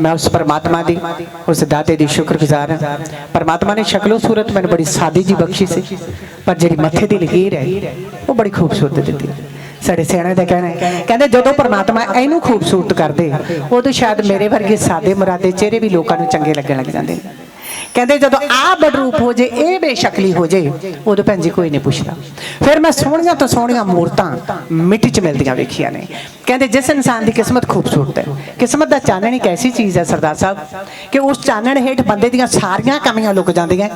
ਮੈਂ ਉਸ ਪਰਮਾਤਮਾ ਦੀ, ਉਸ ਦਾਤੇ ਦੀ ਸ਼ੁਕਰਗੁਜ਼ਾਰ ਹਾਂ। ਪਰਮਾਤਮਾ ਨੇ ਸ਼ਕਲੋ ਸੂਰਤ ਮੈਨੂੰ ਬੜੀ ਸਾਦੀ ਜੀ ਬਖਸ਼ੀ ਸੀ, ਪਰ ਜਿਹੜੀ ਮੱਥੇ ਦੀ ਲਕੀਰ ਹੈ, ਉਹ ਬੜੀ ਖੂਬਸੂਰਤ ਦਿੱਤੀ। ਸਾਡੇ ਸਿਆਣੇ ਦਾ ਕਹਿਣਾ ਹੈ, ਕਹਿੰਦੇ ਜਦੋਂ ਪਰਮਾਤਮਾ ਇਹਨੂੰ ਖੂਬਸੂਰਤ ਕਰਦੇ, ਉਦੋਂ ਸ਼ਾਇਦ ਮੇਰੇ ਵਰਗੇ ਸਾਦੇ ਮੁਰਾਦੇ ਚਿਹਰੇ ਵੀ ਲੋਕਾਂ ਨੂੰ ਚੰਗੇ ਲੱਗਣ ਲੱਗ ਜਾਂਦੇ। ਨੇ ਕਹਿੰਦੇ ਜਦੋਂ ਆ ਬਡਰੂਪ ਹੋ ਜੇ, ਇਹ ਬੇਸ਼ਕਲੀ ਹੋ ਜੇ, ਉਦੋਂ ਭੈਣ ਜੀ ਕੋਈ ਨਹੀਂ ਪੁੱਛਦਾ। ਫਿਰ ਮੈਂ ਸੋਹਣੀਆਂ ਤੋਂ ਸੋਹਣੀਆਂ ਮੂਰਤਾਂ ਮਿੱਟੀ 'ਚ ਮਿਲਦੀਆਂ ਵੇਖੀਆਂ ਨੇ। ਕਹਿੰਦੇ ਜਿਸ ਇਨਸਾਨ ਦੀ ਕਿਸਮਤ ਖੂਬਸੂਰਤ ਹੈ, ਕਿਸਮਤ ਦਾ ਚਾਨਣ ਇੱਕ ਐਸੀ ਚੀਜ਼ ਹੈ ਸਰਦਾਰ ਸਾਹਿਬ, ਕਿ ਉਸ ਚਾਨਣ ਹੇਠ ਬੰਦੇ ਦੀਆਂ ਸਾਰੀਆਂ ਕਮੀਆਂ ਲੁਕ ਜਾਂਦੀਆਂ,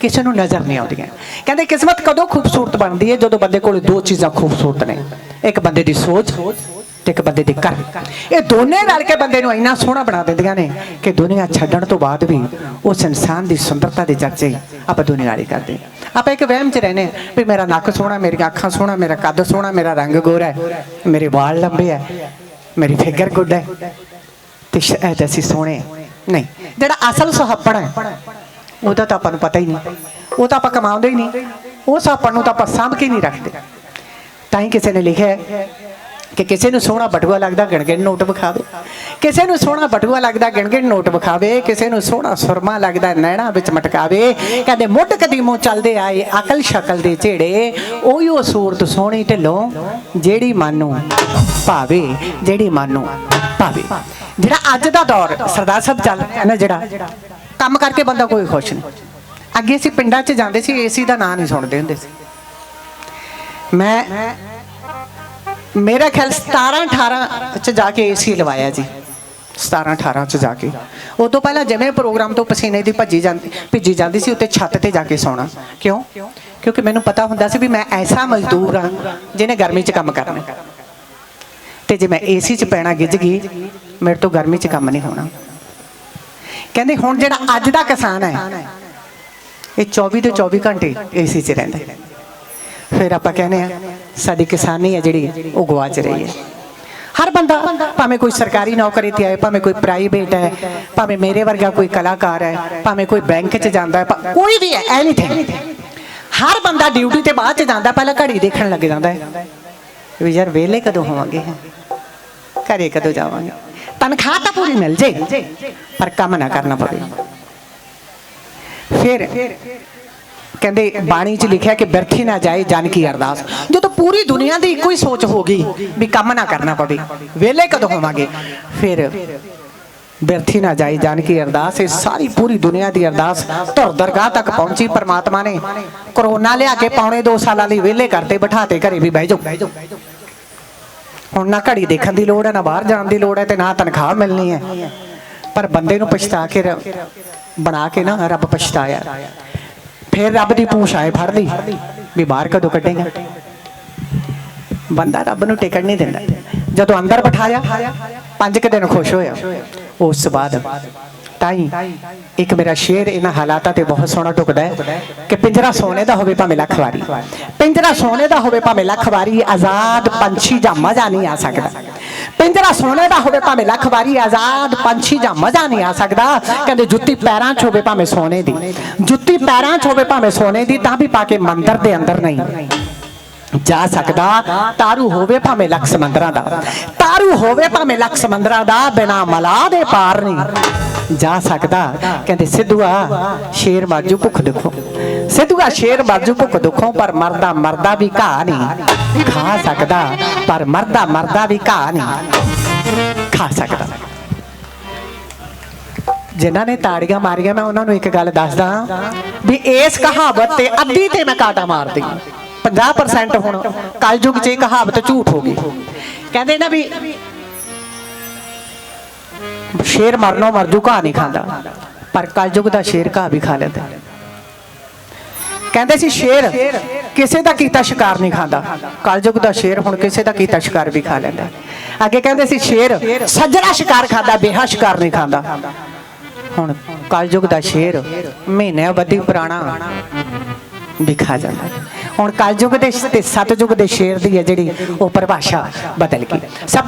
ਕਿਸੇ ਨੂੰ ਨਜ਼ਰ ਨਹੀਂ ਆਉਂਦੀਆਂ। ਕਹਿੰਦੇ ਕਿਸਮਤ ਕਦੋਂ ਖੂਬਸੂਰਤ ਬਣਦੀ ਹੈ? ਜਦੋਂ ਬੰਦੇ ਕੋਲ ਦੋ ਚੀਜ਼ਾਂ ਖੂਬਸੂਰਤ ਨੇ, ਇੱਕ ਬੰਦੇ ਦੀ ਸੋਚ ਤੇ ਇੱਕ ਬੰਦੇ ਦੇ ਕਰਮ ਇਹ ਦੋਨੇ ਰਲ ਕੇ ਬੰਦੇ ਨੂੰ ਇੰਨਾ ਸੋਹਣਾ ਬਣਾ ਦਿੰਦੀਆਂ ਨੇ ਕਿ ਦੁਨੀਆ ਛੱਡਣ ਤੋਂ ਬਾਅਦ ਵੀ ਉਸ ਇਨਸਾਨ ਦੀ ਸੁੰਦਰਤਾ ਦੇ ਚਰਚੇ ਆਪਾਂ ਦੁਨੀਆ ਵਾਲੀ ਕਰਦੇ ਹਾਂ। ਆਪਾਂ ਇੱਕ ਵਹਿਮ 'ਚ ਰਹਿੰਦੇ ਹਾਂ ਵੀ ਮੇਰਾ ਨੱਕ ਸੋਹਣਾ, ਮੇਰੀਆਂ ਅੱਖਾਂ ਸੋਹਣਾ, ਮੇਰਾ ਕੱਦ ਸੋਹਣਾ, ਮੇਰਾ ਰੰਗ ਗੋਰਾ ਹੈ, ਮੇਰੇ ਵਾਲ ਲੰਬੇ ਹੈ, ਮੇਰੀ ਫਿਗਰ ਗੁੱਡ ਹੈ ਤੇ ਸ਼ਾਇਦ ਅਸੀਂ ਸੋਹਣੇ ਨਹੀਂ, ਜਿਹੜਾ ਅਸਲ ਸੁਹੱਪਣ ਹੈ ਉਹਦਾ ਤਾਂ ਆਪਾਂ ਨੂੰ ਪਤਾ ਹੀ ਨਹੀਂ। ਉਹ ਤਾਂ ਆਪਾਂ ਕਮਾਉਂਦੇ ਹੀ ਨਹੀਂ। ਉਹ ਆਪਾਂ ਨੂੰ ਤਾਂ ਆਪਾਂ ਸਾਂਭ ਕੇ ਨਹੀਂ ਰੱਖਦੇ। ਤਾਂ ਹੀ ਕਿਸੇ ਨੇ ਲਿਖਿਆ ਕਿ ਕਿਸੇ ਨੂੰ ਸੋਹਣਾ ਬਟੂਆ ਲੱਗਦਾ ਗਣਗਣ ਨੋਟ ਵਿਖਾਵੇ। ਕਿਸੇ ਨੂੰ ਸੋਹਣਾ ਬਟੂਆ ਲੱਗਦਾ ਗਣਗਣ ਨੋਟ ਵਿਖਾਵੇ। ਕਿਸੇ ਨੂੰ ਸੋਹਣਾ ਸੁਰਮਾ ਲੱਗਦਾ ਨੈਣਾ ਵਿੱਚ ਮਟਕਾਵੇ। ਕਹਿੰਦੇ ਮੁੱਢ ਕਦੀਮੋਂ ਚੱਲਦੇ ਆਏ ਅਕਲ ਸ਼ਕਲ ਦੇ ਝੇੜੇ। ਉਹੀ ਸੂਰਤ ਸੋਹਣੀ ਢਿੱਲੋਂ, ਜਿਹੜੀ ਮਾਨੋ ਭਾਵੇ, ਜਿਹੜੀ ਮਨ ਭਾਵੇ। ਜਿਹੜਾ ਅੱਜ ਦਾ ਦੌਰ ਸਰਦਾਰ ਸਾਹਿਬ ਚੱਲ ਰਿਹਾ ਨਾ ਜਿਹੜਾ, ਕੰਮ ਕਰਕੇ ਬੰਦਾ ਕੋਈ ਖੁਸ਼ ਨਹੀਂ। ਅੱਗੇ ਅਸੀਂ ਪਿੰਡਾਂ 'ਚ ਜਾਂਦੇ ਸੀ, ਏਸੀ ਦਾ ਨਾਂ ਨਹੀਂ ਸੁਣਦੇ ਹੁੰਦੇ ਸੀ। ਮੈਂ ਮੇਰਾ ਖਿਆਲ 17 18 ਚ ਜਾ ਕੇ ਏਸੀ ਲਵਾਇਆ ਜੀ 17 18 ਚ ਜਾ ਕੇ ਉਹ ਤੋਂ ਪਹਿਲਾਂ ਜਿਵੇਂ ਪ੍ਰੋਗਰਾਮ ਤੋਂ ਪਸੀਨੇ ਦੀ ਭੱਜੀ ਜਾਂਦੀ ਭਿੱਜੀ ਜਾਂਦੀ ਸੀ ਉੱਤੇ ਛੱਤ ਤੇ ਜਾ ਕੇ ਸੌਣਾ ਕਿਉਂ ਕਿਉਂਕਿ ਮੈਨੂੰ ਪਤਾ ਹੁੰਦਾ ਸੀ ਵੀ ਮੈਂ ਐਸਾ ਮਜ਼ਦੂਰ ਹਾਂ ਜਿਹਨੇ ਗਰਮੀ 'ਚ ਕੰਮ ਕਰਨਾ ਤੇ ਜੇ ਮੈਂ ਏਸੀ 'ਚ ਪੈਣਾ ਗਿੱਜ ਗਈ ਮੇਰੇ ਤੋਂ ਗਰਮੀ 'ਚ ਕੰਮ ਨਹੀਂ ਹੋਣਾ ਕਹਿੰਦੇ ਹੁਣ ਜਿਹੜਾ ਅੱਜ ਦਾ ਕਿਸਾਨ ਹੈ ਇਹ 24 ਤੋਂ 24 ਘੰਟੇ ਏਸੀ 'ਚ ਰਹਿੰਦਾ ਫਿਰ ਆਪਾਂ ਕਹਿੰਦੇ ਆ ਸਾਡੀ ਕਿਸਾਨੀ ਹੈ ਜਿਹੜੀ, ਉਹ ਗਵਾਚ ਰਹੀ ਹੈ। ਹਰ ਬੰਦਾ ਭਾਵੇਂ ਕੋਈ ਸਰਕਾਰੀ ਨੌਕਰੀ ਤੇ ਆਏ, ਭਾਵੇਂ ਕੋਈ ਪ੍ਰਾਈਵੇਟ ਹੈ, ਭਾਵੇਂ ਮੇਰੇ ਵਰਗਾ ਕੋਈ ਕਲਾਕਾਰ ਹੈ, ਭਾਵੇਂ ਕੋਈ ਬੈਂਕ 'ਚ ਜਾਂਦਾ ਹੈ ਕੋਈ ਵੀ ਹੈ ਐਨੀਥਿੰਗ ਹਰ ਬੰਦਾ ਡਿਊਟੀ ਤੇ ਬਾਅਦ 'ਚ ਜਾਂਦਾ, ਪਹਿਲਾਂ ਘੜੀ ਦੇਖਣ ਲੱਗ ਜਾਂਦਾ ਹੈ। ਵੀ ਯਾਰ ਵੇਲੇ ਕਦੋਂ ਹੋਵਾਂਗੇ ਘਰੇ ਕਦੋਂ ਜਾਵਾਂਗੇ? ਤਨਖਾਹ ਤਾਂ ਪੂਰੀ ਮਿਲ ਜੇ, ਪਰ ਕੰਮ ਨਾ ਕਰਨਾ ਪਵੇ। ਫਿਰ ਕਹਿੰਦੇ ਬਾਣੀ 'ਚ ਲਿਖਿਆ ਕਿ ਬਿਰਥੀ ਨਾ ਜਾਏ ਜਨ ਕੀ ਅਰਦਾਸ। ਜਦੋਂ ਪੂਰੀ ਦੁਨੀਆ ਦੀ ਇੱਕੋ ਹੀ ਸੋਚ ਹੋ ਗਈ ਵੀ ਕੰਮ ਨਾ ਕਰਨਾ ਪਵੇ। ਵਿਹਲੇ ਕਦੋਂ ਹੋਵਾਂਗੇ? ਫਿਰ ਬਿਰਥੀ ਨਾ ਜਾਏ ਜਨ ਕੀ ਅਰਦਾਸ, ਇਹ ਸਾਰੀ ਪੂਰੀ ਦੁਨੀਆ ਦੀ ਅਰਦਾਸ ਧੁਰ ਦਰਗਾਹ ਤੱਕ ਪਹੁੰਚੀ ਪਰਮਾਤਮਾ ਨੇ। ਕਰੋਨਾ ਲਿਆ ਕੇ ਪੌਣੇ 2 ਸਾਲਾਂ ਲਈ ਵਿਹਲੇ ਕਰਤੇ ਬਿਠਾਤੇ ਘਰੇ ਵੀ ਬਹਿ ਜਾਓ। ਹੁਣ ਨਾ ਘੜੀ ਦੇਖਣ ਦੀ ਲੋੜ ਹੈ, ਨਾ ਬਾਹਰ ਜਾਣ ਦੀ ਲੋੜ ਹੈ ਤੇ ਨਾ ਤਨਖਾਹ ਮਿਲਣੀ ਹੈ। ਪਰ ਬੰਦੇ ਨੂੰ ਪਛਤਾ ਕੇ ਬਣਾ ਕੇ ਨਾ ਰੱਬ ਪਛਤਾਇਆ। ਫਿਰ ਰੱਬ ਦੀ ਪੂਛ ਆਏ ਫੜ ਲਈ। ਵੀ ਬਾਹਰ ਕਦੋਂ ਕੱਢੇਗਾ? ਬੰਦਾ ਰੱਬ ਨੂੰ ਟਿਕਣ ਨਹੀਂ ਦਿੰਦਾ। ਜਦੋਂ ਅੰਦਰ ਬਿਠਾਇਆ ਪੰਜ ਕੁ ਦਿਨ ਖੁਸ਼ ਹੋਇਆ। ਉਸ ਤੋਂ ਬਾਅਦ, ਤਾਈ, ਇੱਕ ਮੇਰਾ ਸ਼ੇਰ ਇਹਨਾਂ ਹਾਲਾਤਾਂ ਤੇ ਬਹੁਤ ਸੋਹਣਾ ਟੁਕਦਾ ਹੈ ਕਿ ਪਿੰਜਰਾ ਸੋਨੇ ਦਾ ਹੋਵੇ ਭਾਵੇਂ ਲੱਖ ਵਾਰੀ। ਪਿੰਜਰਾ ਸੋਨੇ ਦਾ ਹੋਵੇ ਭਾਵੇਂ ਲੱਖ ਵਾਰੀ, ਆਜ਼ਾਦ ਪੰਛੀ ਜਾਂ ਮਜ਼ਾ ਨਹੀਂ ਆ ਸਕਦਾ। ਪਿੰਜਰਾ ਸੋਨੇ ਦਾ ਹੋਵੇ ਭਾਵੇਂ ਲੱਖ ਵਾਰੀ ਆਜ਼ਾਦ, ਪੰਛੀ ਜਾਂ ਮਜ਼ਾ ਨਹੀਂ ਆ ਸਕਦਾ। ਕਹਿੰਦੇ ਜੁੱਤੀ ਪੈਰਾਂ 'ਚ ਹੋਵੇ ਭਾਵੇਂ ਸੋਨੇ ਦੀ। ਜੁੱਤੀ ਪੈਰਾਂ 'ਚ ਹੋਵੇ ਭਾਵੇਂ ਸੋਨੇ ਦੀ, ਤਾਂ ਵੀ ਪਾ ਕੇ ਮੰਦਰ ਦੇ ਅੰਦਰ ਨਹੀਂ। ਜਾ ਸਕਦਾ ਤਾਰੂ ਹੋਵੇ ਭਾਵੇਂ ਲੱਖ ਸਮੁੰਦਰਾਂ ਦਾ। ਤਾਰੂ ਹੋਵੇ ਭਾਵੇਂ ਲੱਖ ਸਮੁੰਦਰਾਂ ਦਾ, ਬਿਨਾ ਮਲਾ ਦੇ ਪਾਰ ਨਹੀਂ। ਜਾ ਸਕਦਾ। ਕਹਿੰਦੇ, ਸਿੱਧੂਆ, ਸ਼ੇਰ ਮਾਜੂ ਭੁੱਖ ਦੁੱਖੋਂ। ਸਿੱਧੂਆ, ਸ਼ੇਰ ਮਾਜੂ ਭੁੱਖ ਦੁੱਖੋਂ, ਪਰ ਮਰਦਾ ਮਰਦਾ ਵੀ ਘਾ ਨਹੀਂ। ਖਾ ਸਕਦਾ, ਪਰ ਮਰਦਾ ਮਰਦਾ ਵੀ ਘਾ ਨਹੀਂ। ਖਾ ਸਕਦਾ। ਜਿਨ੍ਹਾਂ ਨੇ ਤਾੜੀਆਂ ਮਾਰੀਆਂ, ਮੈਂ ਉਹਨਾਂ ਨੂੰ ਇੱਕ ਗੱਲ ਦੱਸਦਾ ਵੀ ਇਸ ਕਹਾਵਤ ਤੇ ਅੱਧੀ ਤੇ ਮੈਂ ਕਾਟਾ ਮਾਰਦੀ। 50% ਹੁਣ ਕਲਯੁਗ 'ਚ ਇਹ ਕਹਾਵਤ ਝੂਠ ਹੋ ਗਈ। ਕਹਿੰਦੇ ਨਾ ਵੀ ਸ਼ੇਰ ਮਰਨੋਂ ਮਰਜੂ ਘਾਹ ਨਹੀਂ ਖਾਂਦਾ, ਪਰ ਕਲਯੁਗ ਦਾ ਸ਼ੇਰ ਘਾਹ ਵੀ ਖਾ ਲੈਂਦਾ ਕਹਿੰਦੇ ਸੀ, ਸ਼ੇਰ, ਕਿਸੇ ਦਾ ਕੀਤਾ ਸ਼ਿਕਾਰ ਨਹੀਂ ਖਾਂਦਾ। ਕਲਯੁਗ ਦਾ ਸ਼ੇਰ ਹੁਣ ਕਿਸੇ ਦਾ ਕੀਤਾ ਸ਼ਿਕਾਰ ਵੀ ਖਾ ਲੈਂਦਾ ਅੱਗੇ ਕਹਿੰਦੇ ਸੀ, ਸ਼ੇਰ, ਸੱਜਣਾ ਸ਼ਿਕਾਰ ਖਾਂਦਾ, ਬੇਹਾ ਸ਼ਿਕਾਰ ਨਹੀਂ ਖਾਂਦਾ। ਹੁਣ ਕਲਯੁਗ ਦਾ ਸ਼ੇਰ ਮਹੀਨੇ ਬੱਧੀ ਪੁਰਾਣਾ ਦਿਖਾ ਜਾਂਦਾ ਹੁਣ ਕਲਯੁਗ ਦੇ ਤੇ ਸਤਯੁਗ ਦੇ ਸ਼ੇਰ ਦੀ ਹੈ ਜਿਹੜੀ ਉਹ ਪਰਿਭਾਸ਼ਾ ਬਦਲ ਗਈ। ਸਭ ਤੋਂ